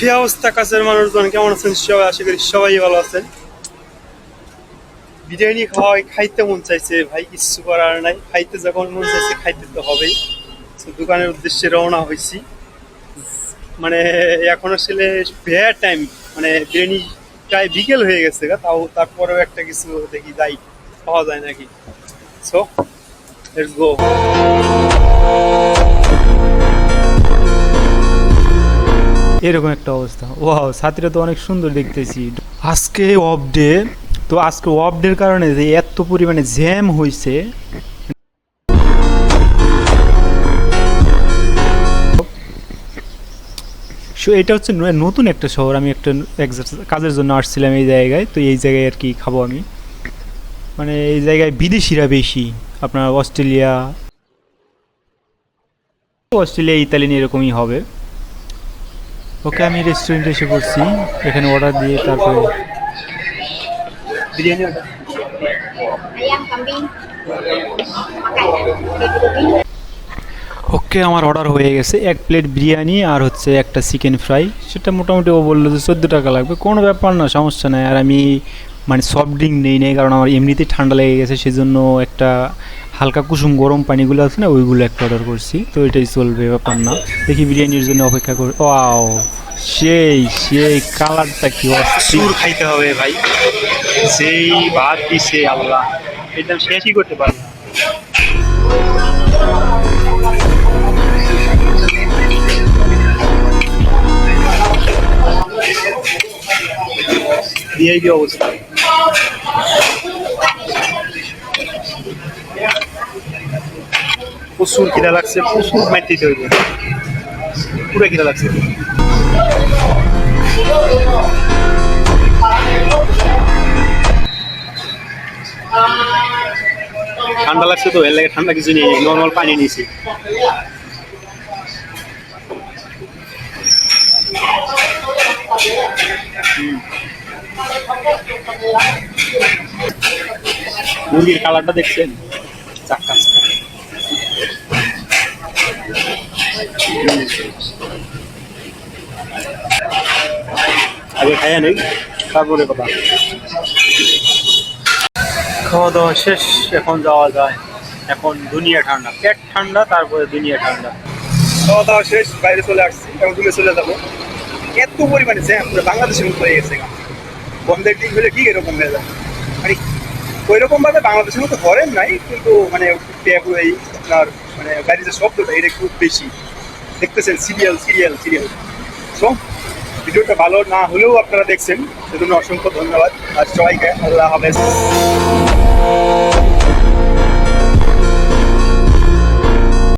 কি অবস্থা কাছের মানুষজন কেমন আছেন? সবাই আশা করি সবাই ভালো আছেন। বিরিয়ানি খাওয়াই খাইতে মন চাইছে ভাই কিছু করার নাই। খাইতে যখন মন চাইছে খাইতে তো হবেই। দোকানের উদ্দেশ্যে রওনা হয়েছি। মানে এখন আসলে বেয়ার টাইম মানে বিরিয়ানি প্রায় বিকেল হয়ে গেছে গা, তাও তারপরেও একটা কিছু দেখি যাই পাওয়া যায় নাকি। সো লেটস গো এরকম একটা অবস্থা। ওয়াও, ছাত্রীরা তো অনেক সুন্দর দেখতেছি। আজকে অফ ডে তো আজকে অফ ডের কারণে যে এত পরিমাণে জ্যাম হয়েছে সো এটা হচ্ছে নতুন একটা শহর, আমি একটা কাজের জন্য আসছিলাম এই জায়গায়, তো এই জায়গায় আর কি খাব আমি। মানে এই জায়গায় বিদেশিরা বেশি, আপনার অস্ট্রেলিয়া। অস্ট্রেলিয়া, ইতালি এরকমই হবে। ওকে আমি রেস্টুরেন্টে এসে পড়ছি। এখানে অর্ডার দিয়ে তারপরে ওকে আমার অর্ডার হয়ে গেছে। এক প্লেট বিরিয়ানি আর হচ্ছে একটা চিকেন ফ্রাই সেটা মোটামুটি ও বলল যে চোদ্দ টাকা লাগবে। কোনো ব্যাপার না সমস্যা নাই। আর আমি মানে সফট ড্রিঙ্ক নেই নেই, কারণ আমার এমনিতেই ঠান্ডা লেগে গেছে, সেজন্য একটা হালকা কুসুম গরম পানিগুলো আছে না, ওইগুলো একটা অর্ডার করছি। তো এটাই চলবে ব্যাপার না। দেখি বিরিয়ানির জন্য অপেক্ষা করি। ওয়াও, সেই সেই কালারটা কি অস্থির। খাইতে হবে ভাই। সেই ভাত দিছে আল্লাহ, এটা শেষই করতে পারব। ভিআইপি অবস্থা। প্রচুর খিদা লাগছে, প্রচুর মাইতে হইবে পুরো খিদা লাগছে। ঠান্ডা লাগছে তো, এর লাগে ঠান্ডা কিছু নেই, নর্মাল পানি নিয়েছি। মুরগির কালারটা দেখছেন? চাক্কা আগে খাইয়া নেই তারপরে কথা। খাওয়া দাওয়া শেষ এখন যাওয়া যায়। এখন দুনিয়া ঠান্ডা পেট ঠান্ডা তারপরে দুনিয়া ঠান্ডা। খাওয়া দাওয়া শেষ বাইরে চলে আসছি এখন তুলে চলে যাব। এত পরিমাণে জ্যাম পুরো বাংলাদেশের মতো হয়ে গেছে। বন্ধের দিন হলে ঠিক এরকম হয়ে যায়। মানে ওই রকম ভাবে বাংলাদেশের মতো হরেন নাই কিন্তু মানে এই আপনার মানে গাড়ির যে শব্দটা, এটা খুব বেশি। দেখতেছেন সিরিয়াল সিরিয়াল সিরিয়াল সো ভিডিওটা ভালো না হলেও আপনারা দেখছেন। সেজন্য অসংখ্য ধন্যবাদ। আর সবাইকে আল্লাহ হাফেজ।